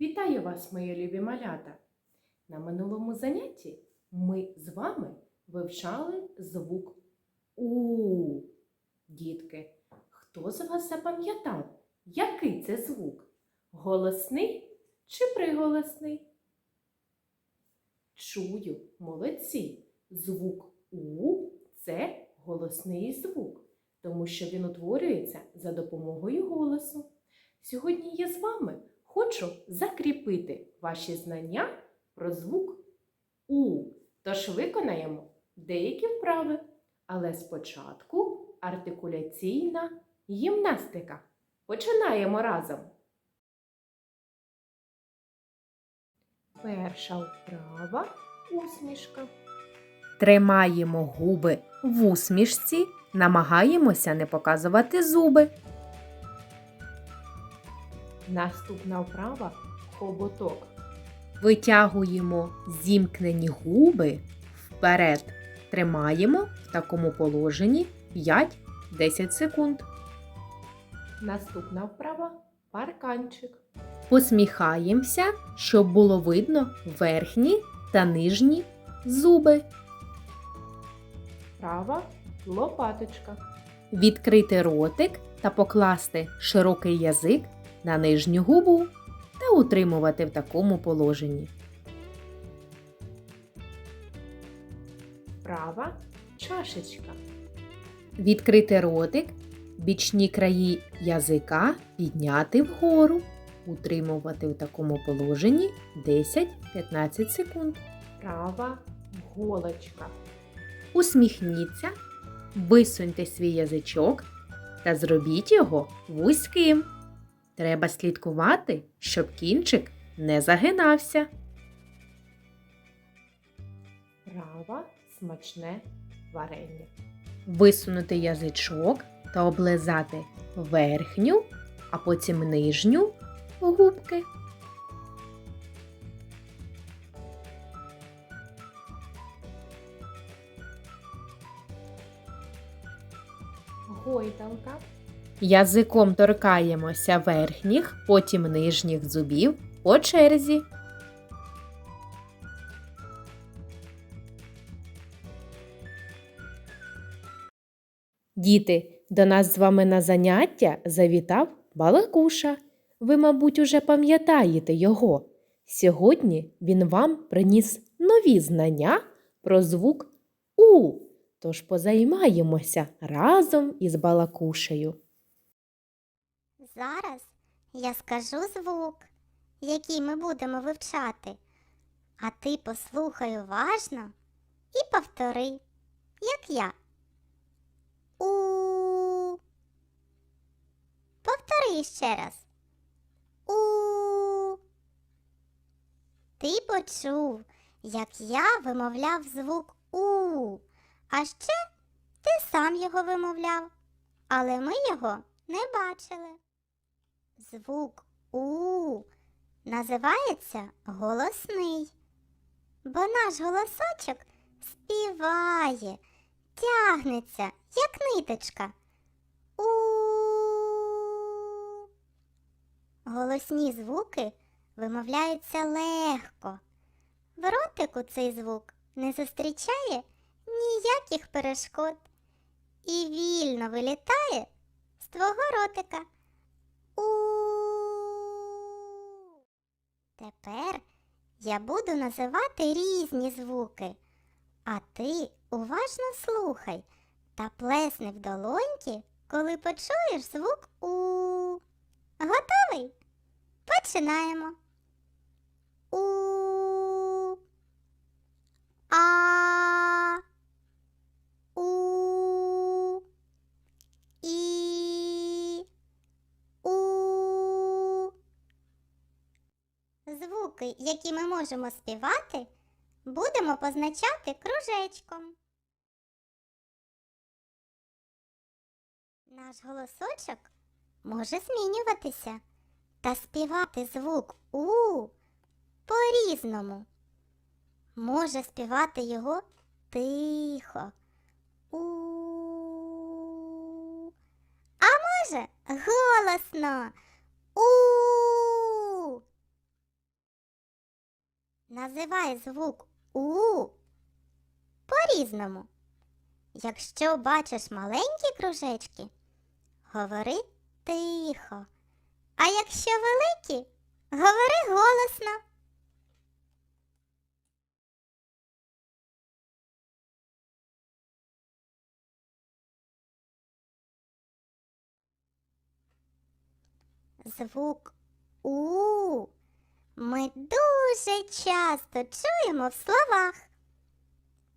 Вітаю вас, мої любі малята! На минулому занятті ми з вами вивчали звук У. Дітки, хто з вас запам'ятав, який це звук? Голосний чи приголосний? Чую, молодці. Звук У це голосний звук, тому що він утворюється за допомогою голосу. Сьогодні я з вами хочу закріпити ваші знання про звук У. Тож виконаємо деякі вправи. Але спочатку артикуляційна гімнастика. Починаємо разом. Перша вправа усмішка. Тримаємо губи в усмішці, намагаємося не показувати зуби. Наступна вправа хоботок. Витягуємо зімкнені губи вперед. Тримаємо в такому положенні 5-10 секунд. Наступна вправа парканчик. Посміхаємося, щоб було видно верхні та нижні зуби. Вправа лопаточка. Відкрити ротик та покласти широкий язик на нижню губу та утримувати в такому положенні. Вправа чашечка. Відкрити ротик, бічні краї язика підняти вгору, утримувати в такому положенні 10-15 секунд. Вправа голочка. Усміхніться, висуньте свій язичок та зробіть його вузьким. Треба слідкувати, щоб кінчик не загинався. Вправа смачне варення. Висунути язичок та облизати верхню, а потім нижню губки. Гойдалка. Язиком торкаємося верхніх, потім нижніх зубів по черзі. Діти, до нас з вами на заняття завітав Балакуша. Ви, мабуть, уже пам'ятаєте його. Сьогодні він вам приніс нові знання про звук У. Тож позаймаємося разом із Балакушею. Зараз я скажу звук, який ми будемо вивчати, а ти послухай уважно і повтори, як я. У. Повтори ще раз. У. Ти почув, як я вимовляв звук У. А ще ти сам його вимовляв, але ми його не бачили. Звук У називається голосний, бо наш голосочок співає, тягнеться, як ниточка. У. Голосні звуки вимовляються легко. В ротику цей звук не зустрічає ніяких перешкод і вільно вилітає з твого ротика. У. Тепер я буду називати різні звуки, а ти уважно слухай та плесни в долоньки, коли почуєш звук У. Готовий? Починаємо. У. А. Звуки, які ми можемо співати, будемо позначати кружечком. Наш голосочок може змінюватися та співати звук У по-різному. Може співати його тихо. У. А може голосно. У. Називай звук У по-різному. Якщо бачиш маленькі кружечки, говори тихо. А якщо великі, говори голосно. Звук У ми дуже часто чуємо в словах.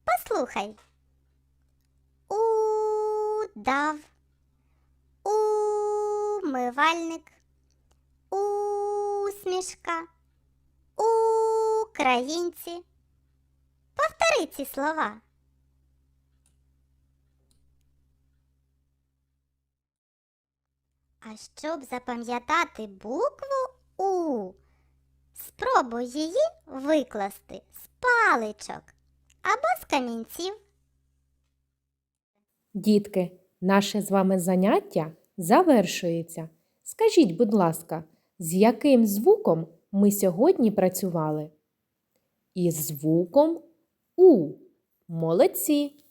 Послухай. Удав, умивальник, усмішка, українці. Повтори ці слова. А щоб запам'ятати букву У, спробуй її викласти з паличок або з камінців. Дітки, наше з вами заняття завершується. Скажіть, будь ласка, з яким звуком ми сьогодні працювали? Із звуком У. Молодці!